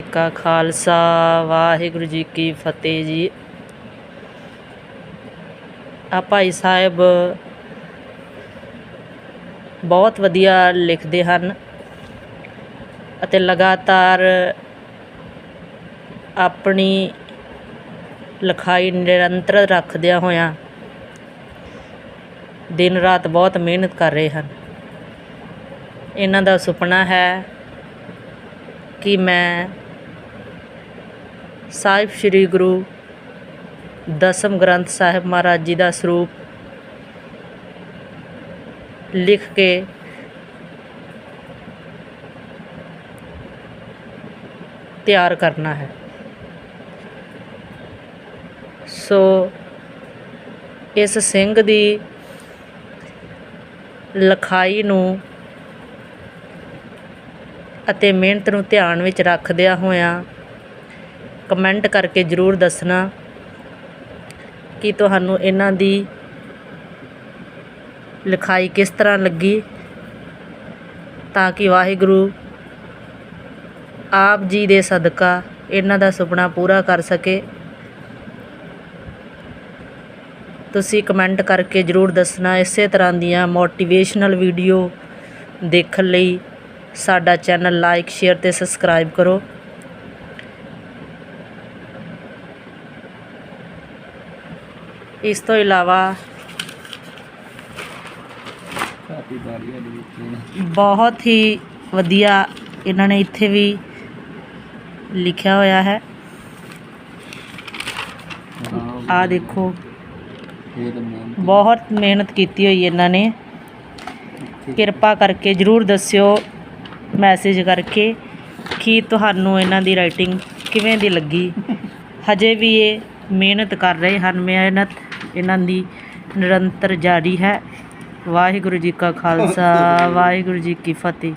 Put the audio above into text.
ਕਾ ਖਾਲਸਾ, ਵਾਹਿਗੁਰੂ ਜੀ ਕੀ ਫਤਿਹ ਜੀ। ਆ ਭਾਈ ਸਾਹਿਬ ਬਹੁਤ ਵਧੀਆ ਲਿਖਦੇ ਹਨ ਅਤੇ ਲਗਾਤਾਰ ਆਪਣੀ ਲਿਖਾਈ ਨਿਰੰਤਰ ਰੱਖਦਿਆਂ ਹੋਇਆਂ ਦਿਨ ਰਾਤ ਬਹੁਤ ਮਿਹਨਤ ਕਰ ਰਹੇ ਹਨ। ਇਹਨਾਂ ਦਾ ਸੁਪਨਾ ਹੈ ਕਿ ਮੈਂ ਸਾਹਿਬ ਸ੍ਰੀ ਗੁਰੂ ਦਸਮ ਗ੍ਰੰਥ ਸਾਹਿਬ ਮਹਾਰਾਜ ਜੀ ਦਾ ਸਰੂਪ ਲਿਖ ਕੇ ਤਿਆਰ ਕਰਨਾ ਹੈ। ਸੋ ਇਸ ਸਿੰਘ ਦੀ ਲਿਖਾਈ ਨੂੰ ਅਤੇ ਮਿਹਨਤ ਨੂੰ ਧਿਆਨ ਵਿੱਚ ਰੱਖਦਿਆਂ ਹੋਇਆਂ ਕਮੈਂਟ ਕਰਕੇ ਜ਼ਰੂਰ ਦੱਸਣਾ ਕਿ ਤੁਹਾਨੂੰ ਇਹਨਾਂ ਦੀ ਲਿਖਾਈ ਕਿਸ ਤਰ੍ਹਾਂ ਲੱਗੀ, ਤਾਂ ਕਿ ਵਾਹਿਗੁਰੂ ਆਪ ਜੀ ਦੇ ਸਦਕਾ ਇਹਨਾਂ ਦਾ ਸੁਪਨਾ ਪੂਰਾ ਕਰ ਸਕੇ। ਤੁਸੀਂ ਕਮੈਂਟ ਕਰਕੇ ਜ਼ਰੂਰ ਦੱਸਣਾ, ਇਸੇ ਤਰ੍ਹਾਂ ਦੀਆਂ ਮੋਟੀਵੇਸ਼ਨਲ ਵੀਡੀਓ ਦੇਖਣ ਲਈ ਸਾਡਾ ਚੈਨਲ ਲਾਈਕ, ਸ਼ੇਅਰ ਤੇ ਸਬਸਕ੍ਰਾਈਬ ਕਰੋ। ਇਸ ਤੋਂ ਇਲਾਵਾ ਬਹੁਤ ਹੀ ਵਧੀਆ ਇਹਨਾਂ ਨੇ ਇੱਥੇ ਵੀ ਲਿਖਿਆ ਹੋਇਆ ਹੈ। ਆ ਦੇਖੋ। ਬਹੁਤ ਮਿਹਨਤ ਕੀਤੀ ਹੋਈ ਇਹਨਾਂ ਨੇ। ਕਿਰਪਾ ਕਰਕੇ ਜਰੂਰ ਦੱਸਿਓ ਮੈਸੇਜ ਕਰਕੇ ਕਿ ਤੁਹਾਨੂੰ ਇਹਨਾਂ ਦੀ ਰਾਈਟਿੰਗ ਕਿਵੇਂ ਦੀ ਲੱਗੀ। ਹਜੇ ਵੀ ਇਹ ਮਿਹਨਤ ਕਰ ਰਹੇ ਹਨ ਮਿਹਨਤ ਇਹਨਾਂ ਦੀ ਨਿਰੰਤਰ ਜਾਰੀ ਹੈ। ਵਾਹਿਗੁਰੂ ਜੀ ਕਾ ਖਾਲਸਾ ਵਾਹਿਗੁਰੂ ਜੀ ਕੀ ਫਤਿਹ।